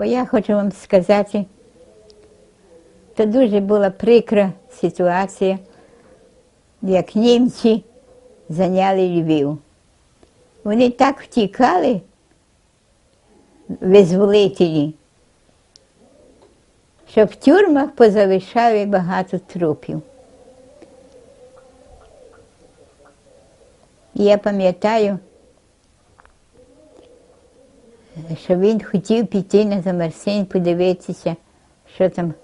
Бо я хочу вам сказати, це дуже була прикра ситуація, як німці зайняли Львів. Вони так втікали, визволителі, що в тюрмах позалишали багато трупів. Я пам'ятаю, що він хотів піти на Замарсень подивитися, що там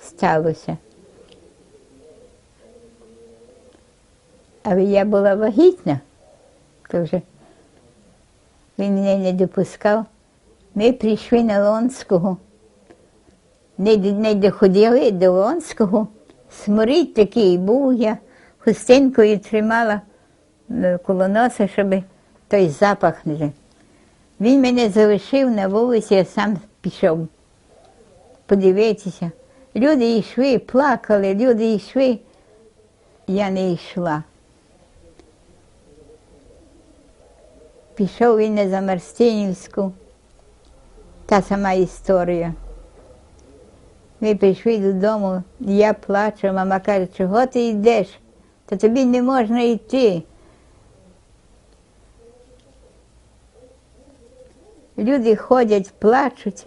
сталося. Але я була вагітна, то він мене не допускав. Ми прийшли на Лонського, не, не доходили до Лонського. Сморід такий був, я хустинкою тримала е, коло носа, щоб той запах не. Він мене залишив на вулиці, я сам пішов подивитися. Люди йшли, плакали, люди йшли. Я не йшла. Пішов він на Замарстинівську. Та сама історія. Ми прийшли додому, я плачу, мама каже, чого ти йдеш? Та тобі не можна йти. Люди ходять, плачуть.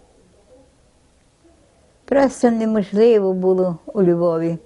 Просто неможливо було у Львові.